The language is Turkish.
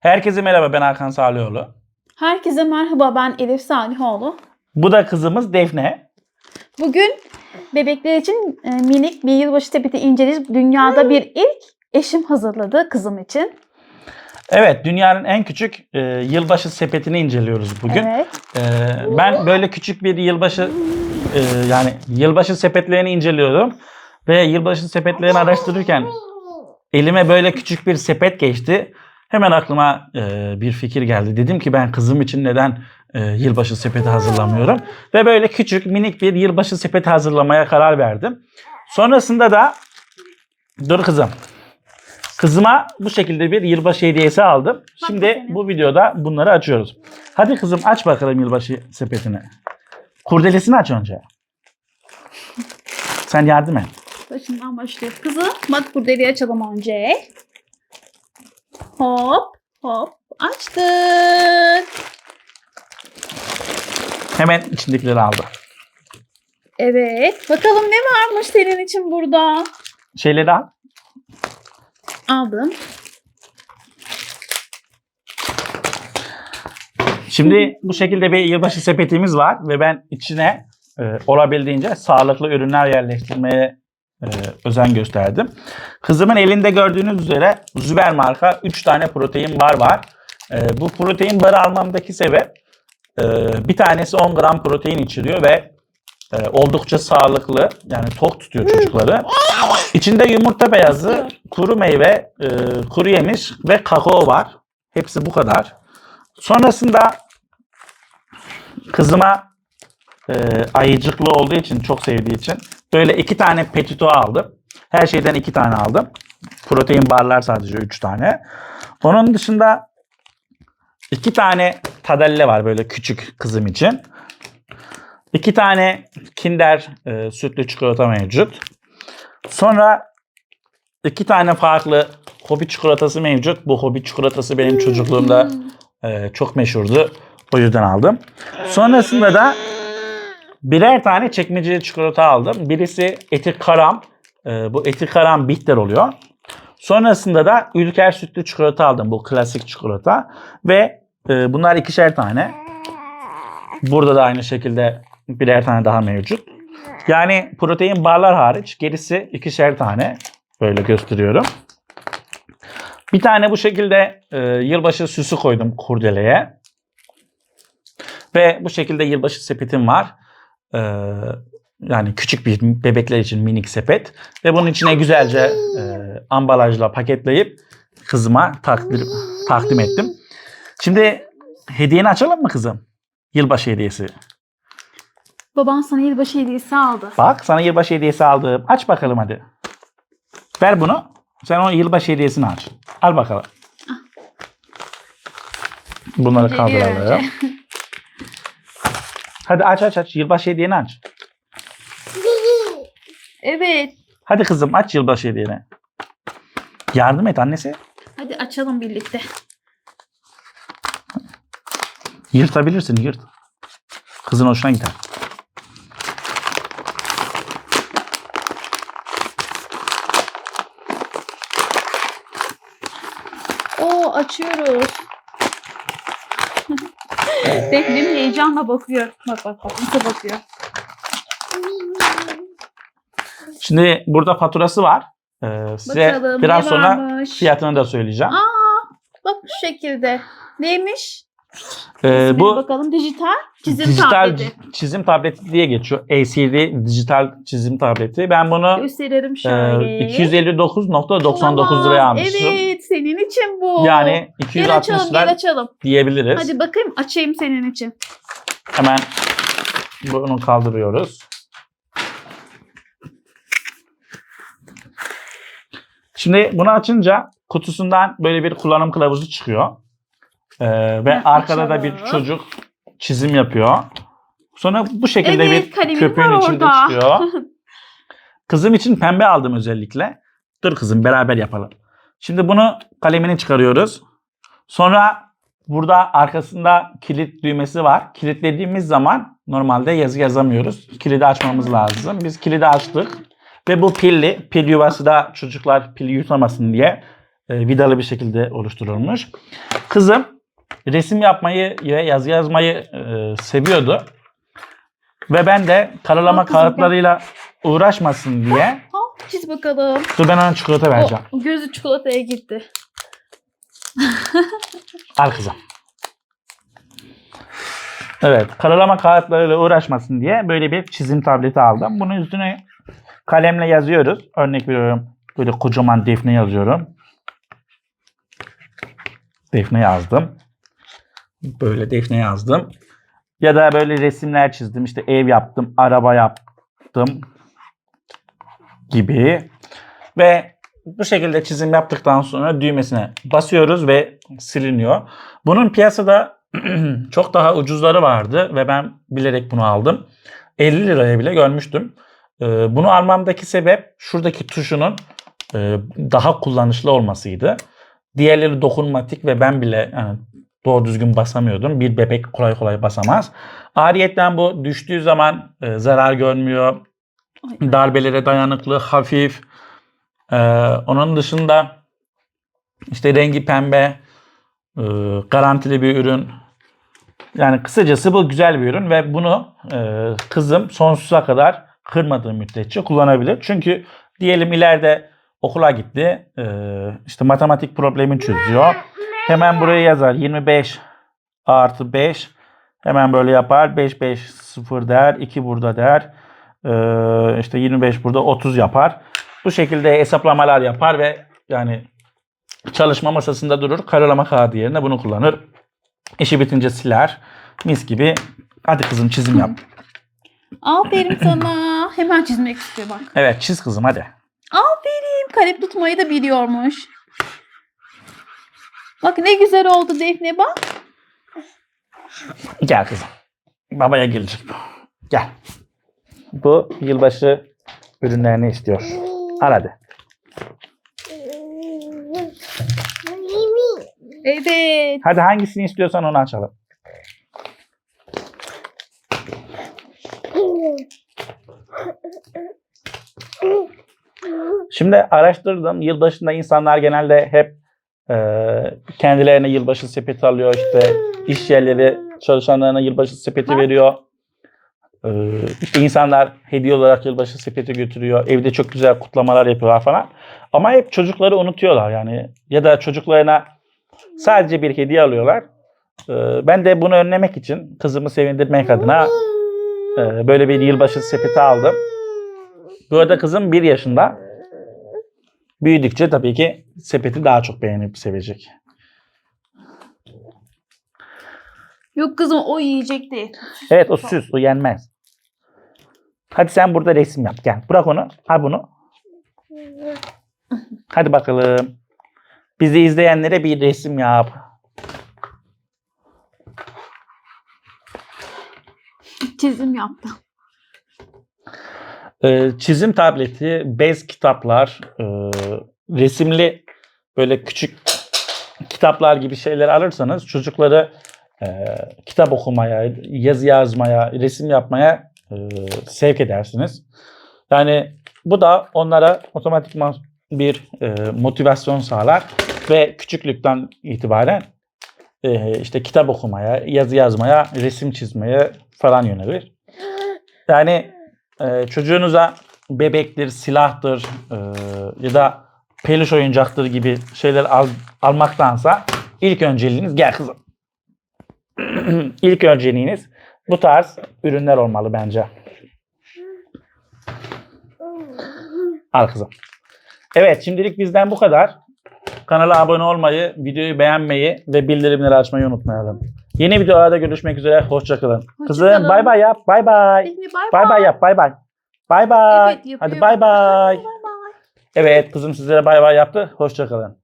Herkese merhaba ben Hakan Salioğlu. Herkese merhaba ben Elif Salihoğlu. Bu da kızımız Defne. Bugün bebekler için e, minik bir yılbaşı sepeti inceleyeceğiz. Dünyada bir ilk eşim hazırladı kızım için. Evet dünyanın en küçük e, yılbaşı sepetini inceliyoruz bugün. Evet. E, ben böyle küçük bir yılbaşı e, yani yılbaşı sepetlerini inceliyorum. Ve yılbaşı sepetlerini araştırırken elime böyle küçük bir sepet geçti. Hemen aklıma e, bir fikir geldi. Dedim ki ben kızım için neden e, yılbaşı sepeti hazırlamıyorum? Ve böyle küçük minik bir yılbaşı sepeti hazırlamaya karar verdim. Sonrasında da dur kızım. Kızıma bu şekilde bir yılbaşı hediyesi aldım. Şimdi bu videoda bunları açıyoruz. Hadi kızım aç bakalım yılbaşı sepetini. Kurdelesini aç önce. Sen yardım et. Başından başlıyoruz. Kızı bak kurdeleyi açalım önce. Hop hop açtık. Hemen içindekileri aldı. Evet bakalım ne varmış senin için burada. Şeyleri al. Aldım. Şimdi bu şekilde bir yılbaşı sepetimiz var ve ben içine e, olabildiğince sağlıklı ürünler yerleştirmeye e, özen gösterdim. Kızımın elinde gördüğünüz üzere Züber marka 3 tane protein bar var. E, bu protein barı almamdaki sebep e, bir tanesi 10 gram protein içeriyor ve e, oldukça sağlıklı yani tok tutuyor çocukları. İçinde yumurta beyazı, kuru meyve, e, kuru yemiş ve kakao var. Hepsi bu kadar. Sonrasında kızıma e, ayıcıklı olduğu için, çok sevdiği için böyle iki tane petito aldım. Her şeyden iki tane aldım. Protein barlar sadece üç tane. Onun dışında iki tane tadelle var böyle küçük kızım için. İki tane Kinder e, sütlü çikolata mevcut. Sonra iki tane farklı hobi çikolatası mevcut. Bu hobi çikolatası benim çocukluğumda e, çok meşhurdu. O yüzden aldım. Sonrasında da birer tane çekmeceli çikolata aldım. Birisi eti karam. E, bu eti karam bitter oluyor. Sonrasında da ülker sütlü çikolata aldım. Bu klasik çikolata. Ve e, bunlar ikişer tane. Burada da aynı şekilde birer tane daha mevcut. Yani protein barlar hariç gerisi ikişer tane. Böyle gösteriyorum. Bir tane bu şekilde e, yılbaşı süsü koydum kurdeleye. Ve bu şekilde yılbaşı sepetim var. E, yani küçük bir bebekler için minik sepet. Ve bunun içine güzelce e, ambalajla paketleyip kızıma takdir, takdim ettim. Şimdi hediyeni açalım mı kızım? Yılbaşı hediyesi. Baban sana yılbaşı hediyesi aldı. Bak sana yılbaşı hediyesi aldım. Aç bakalım hadi. Ver bunu. Sen o yılbaşı hediyesini aç. Al bakalım. Bunları Geliyor kaldıralım. Hadi aç aç aç. Yılbaşı hediyeni aç. Evet. Hadi kızım aç yılbaşı hediyeni. Yardım et annesi. Hadi açalım birlikte. Yırtabilirsin yırt. Kızın hoşuna gider. Oo açıyoruz. Defne'nin heyecanla bakıyor. Bak bak bak nasıl bakıyor. Şimdi burada faturası var. Ee, size Bakalım biraz ne sonra varmış? fiyatını da söyleyeceğim. Aa bak bu şekilde. Neymiş? Ee, bu bakalım dijital çizim dijital tableti. çizim tableti diye geçiyor. LCD dijital çizim tableti. Ben bunu Gösteririm e, şöyle. 259.99 liraya almıştım. Evet senin için bu. Yani Gel 260 açalım gel açalım. diyebiliriz. Hadi bakayım açayım senin için. Hemen bunu kaldırıyoruz. Şimdi bunu açınca kutusundan böyle bir kullanım kılavuzu çıkıyor. Ee, ve arkada da bir çocuk çizim yapıyor. Sonra bu şekilde Evet, bir kalemim köpüğün var içinde orada. çıkıyor. Kızım için pembe aldım özellikle. Dur kızım beraber yapalım. Şimdi bunu kalemini çıkarıyoruz. Sonra burada arkasında kilit düğmesi var. Kilitlediğimiz zaman normalde yazı yazamıyoruz. Kilidi açmamız lazım. Biz kilidi açtık. Ve bu pilli, pil yuvası da çocuklar pili yutamasın diye e, vidalı bir şekilde oluşturulmuş. Kızım resim yapmayı ve yazı yazmayı e, seviyordu. Ve ben de karalama Al kızım, kağıtlarıyla uğraşmasın diye Al çiz bakalım. dur ben ona çikolata vereceğim. O gözü çikolataya gitti. Al kızım. Evet, karalama kağıtlarıyla uğraşmasın diye böyle bir çizim tableti aldım. Bunun üstüne kalemle yazıyoruz. Örnek veriyorum, böyle kocaman defne yazıyorum. Defne yazdım. Böyle defne yazdım. Ya da böyle resimler çizdim. İşte ev yaptım, araba yaptım gibi. Ve bu şekilde çizim yaptıktan sonra düğmesine basıyoruz ve siliniyor. Bunun piyasada çok daha ucuzları vardı ve ben bilerek bunu aldım. 50 liraya bile görmüştüm. Ee, Bunu almamdaki sebep şuradaki tuşunun e, daha kullanışlı olmasıydı. Diğerleri dokunmatik ve ben bile yani doğru düzgün basamıyordum. Bir bebek kolay kolay basamaz. Ariyetten bu düştüğü zaman e, zarar görmüyor. Darbelere dayanıklı, hafif. Ee, onun dışında işte rengi pembe, e, garantili bir ürün. Yani kısacası bu güzel bir ürün ve bunu e, kızım sonsuza kadar kırmadığı müddetçe kullanabilir. Çünkü diyelim ileride okula gitti, e, işte matematik problemini çözüyor. Hemen buraya yazar 25 artı 5 hemen böyle yapar 5 5 0 der 2 burada der Ee, işte 25 burada 30 yapar. Bu şekilde hesaplamalar yapar ve yani çalışma masasında durur. Karalama kağıdı yerine bunu kullanır. İşi bitince siler. Mis gibi. Hadi kızım çizim yap. Aferin sana. Hemen çizmek istiyor bak. Evet çiz kızım hadi. Aferin. Kalem tutmayı da biliyormuş. Bak ne güzel oldu Defne bak. Gel kızım. Babaya gelecek bu. Gel. Bu yılbaşı ürünlerini istiyor. Al hadi. Evet. Hadi hangisini istiyorsan onu açalım. Şimdi araştırdım. Yılbaşında insanlar genelde hep kendilerine yılbaşı sepeti alıyor. İşte iş yerleri çalışanlarına yılbaşı sepeti veriyor. E, işte insanlar hediye olarak yılbaşı sepeti götürüyor. Evde çok güzel kutlamalar yapıyorlar falan. Ama hep çocukları unutuyorlar yani. Ya da çocuklarına sadece bir hediye alıyorlar. E, ben de bunu önlemek için kızımı sevindirmek adına e, böyle bir yılbaşı sepeti aldım. Bu arada kızım bir yaşında. Büyüdükçe tabii ki sepeti daha çok beğenip sevecek. Yok kızım o yiyecek değil. Evet o süs, o yenmez. Hadi sen burada resim yap. Gel bırak onu. Al bunu. Hadi bakalım. Bizi izleyenlere bir resim yap. Çizim yaptım. Ee, çizim tableti, bez kitaplar, e, resimli böyle küçük kitaplar gibi şeyler alırsanız çocukları e, kitap okumaya, yazı yazmaya, resim yapmaya e, sevk edersiniz. Yani bu da onlara otomatikman bir e, motivasyon sağlar ve küçüklükten itibaren e, işte kitap okumaya, yazı yazmaya, resim çizmeye falan yönelir. Yani e, çocuğunuza bebektir, silahtır e, ya da peluş oyuncaktır gibi şeyler al, almaktansa ilk önceliğiniz gel kızım. ilk önceliğiniz bu tarz ürünler olmalı bence. Al kızım. Evet şimdilik bizden bu kadar. Kanala abone olmayı, videoyu beğenmeyi ve bildirimleri açmayı unutmayalım. Yeni videolarda görüşmek üzere. Hoşçakalın. Kızım bay bay yap. Bay bay. Bay Bay yap. Bay bay. Bay bay. Evet. Hadi. Bay bay. Evet kızım sizlere bay bay yaptı. Hoşçakalın.